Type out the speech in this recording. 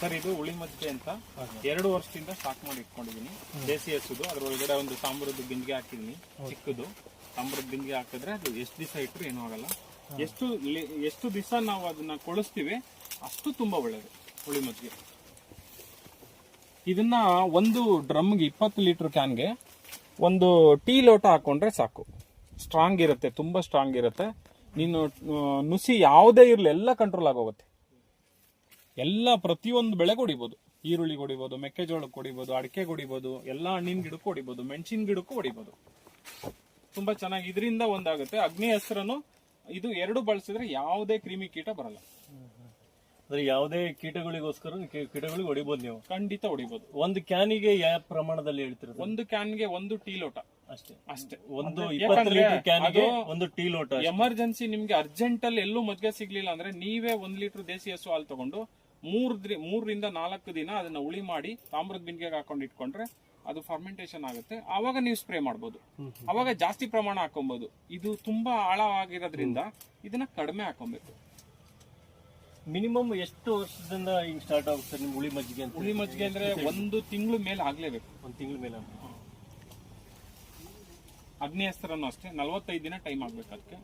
Sir, ಇದು ಉಳಿ ಮಜ್ಜಿಗೆ ಅಂತ ಎರಡು ವರ್ಷದಿಂದ ಸ್ಟಾಕ್ ಮಾಡಿ ಇಟ್ಕೊಂಡಿದೀನಿ ದೇಸಿ ಹಸುದು. ಅದ್ರ ಒಳಗಡೆ ಒಂದು ತಾಮ್ರದ ಬಿಂದಿಗೆ ಹಾಕಿದೀನಿ ಚಿಕ್ಕದು. ತಾಮ್ರದ ಬಿಂದಿಗೆ ಹಾಕಿದ್ರೆ ಅದು ಎಷ್ಟು ದಿವಸ ಇಟ್ಟರು ಏನೂ ಆಗಲ್ಲ. ಎಷ್ಟು ಎಷ್ಟು ದಿವಸ ನಾವು ಅದನ್ನ ಕೊಳಿಸ್ತೀವಿ, ಅಷ್ಟು ತುಂಬಾ ಒಳ್ಳೇದು ಹುಳಿ ಮಜ್ಜಿಗೆ. ಇದನ್ನ ಒಂದು ಡ್ರಮ್ಗೆ ಇಪ್ಪತ್ತು ಲೀಟರ್ ಕ್ಯಾನ್ಗೆ ಒಂದು ಟೀ ಲೋಟ ಹಾಕೊಂಡ್ರೆ ಸಾಕು. ಸ್ಟ್ರಾಂಗ್ ಇರುತ್ತೆ, ತುಂಬಾ ಸ್ಟ್ರಾಂಗ್ ಇರುತ್ತೆ. ನೀನು ನುಸಿ ಯಾವುದೇ ಇರಲಿ, ಎಲ್ಲ ಕಂಟ್ರೋಲ್ ಆಗೋಗುತ್ತೆ. ಎಲ್ಲ ಪ್ರತಿಯೊಂದು ಬೆಳೆ ಹೊಡಿಬೋದು ಈರುಳ್ಳಿ ಹೊಡಿಬೋದು ಮೆಕ್ಕೆಜೋಳ ಹೊಡಿಬೋದು ಅಡಿಕೆ ಹೊಡಿಬೋದು ಎಲ್ಲ ಹಣ್ಣಿನ ಗಿಡಕ್ಕೂ ಹೊಡಿಬೋದು ಮೆಣಸಿನ ಗಿಡಕ್ಕೂ ಹೊಡಿಬೋದು ತುಂಬಾ ಚೆನ್ನಾಗಿ ಇದರಿಂದ ಒಂದಾಗುತ್ತೆ. ಅಗ್ನಿ ಹೆಸರನ್ನು ಇದು ಎರಡು ಬಳಸಿದ್ರೆ ಯಾವುದೇ ಕ್ರಿಮಿ ಕೀಟ ಬರಲ್ಲ. ಅಂದ್ರೆ ಯಾವುದೇ ಕೀಟಗಳಿಗೋಸ್ಕರ ಕೀ- ಕೀಟಗಳಿಗೆ ಹೊಡಿಬೋದು ನೀವು? ಖಂಡಿತ ಹೊಡಿಬೋದು. ಒಂದು ಕ್ಯಾನಿಗೆ ಯಾವ ಪ್ರಮಾಣದಲ್ಲಿ ಹೇಳ್ತಿರೋದು? ಒಂದು ಕ್ಯಾನ್ಗೆ ಒಂದು ಟೀ ಲೋಟ. ಅಷ್ಟೇ. ಅಷ್ಟೇ. ಒಂದು ಅಂದ್ರೆ ಇಪ್ಪತ್ತು ಯಾಕಂದ್ರೆ ಲೀಟರ್ ಕ್ಯಾನಿಗೆ ಅದು ಒಂದು ಟೀ ಲೋಟ. ಎಮರ್ಜೆನ್ಸಿ ನಿಮ್ಗೆ ಅರ್ಜೆಂಟ್ ಅಲ್ಲಿ ಎಲ್ಲೂ ಮಜ್ಜಿಗೆ ಸಿಗ್ಲಿಲ್ಲ ಅಂದ್ರೆ ನೀವೇ ಒಂದ್ ಲೀಟರ್ ದೇಸಿ ಹಸು ಹಾಲು ತಗೊಂಡು ಮೂರ್ ಮೂರರಿಂದ ನಾಲ್ಕು ದಿನ ಅದನ್ನ ಉಳಿ ಮಾಡಿ ತಾಮ್ರದ ಬಿಂದಿಗೆಗೆ ಹಾಕೊಂಡು ಇಟ್ಕೊಂಡ್ರೆ ಅದು ಫರ್ಮೆಂಟೇಷನ್ ಆಗುತ್ತೆ. ಆವಾಗ ನೀವು ಸ್ಪ್ರೇ ಮಾಡ್ಬೋದು. ಅವಾಗ ಜಾಸ್ತಿ ಪ್ರಮಾಣ ಹಾಕೊಬಹುದು ಇದು ತುಂಬಾ ಆಳವಾಗಿರೋದ್ರಿಂದ ಇದನ್ನ ಕಡಿಮೆ ಹಾಕೊಬೇಕು. ಮಿನಿಮಮ್ ಎಷ್ಟು ವರ್ಷದಿಂದ ಹಿಂಗ್ ಸ್ಟಾರ್ಟ್ ಆಗುತ್ತೆ ನಿಮ್ ಹುಳಿ ಮಜ್ಜಿಗೆ ಅಂತ? ಉಳಿ ಮಜ್ಜಿಗೆ ಅಂದ್ರೆ ಒಂದು ತಿಂಗಳು ಮೇಲೆ ಆಗ್ಲೇಬೇಕು. ಒಂದು ತಿಂಗಳ ಮೇಲೆ ಅಗ್ನಿ ಅಷ್ಟೇ. ನಲವತ್ತೈದು ದಿನ ಟೈಮ್ ಆಗ್ಬೇಕು ಅದಕ್ಕೆ.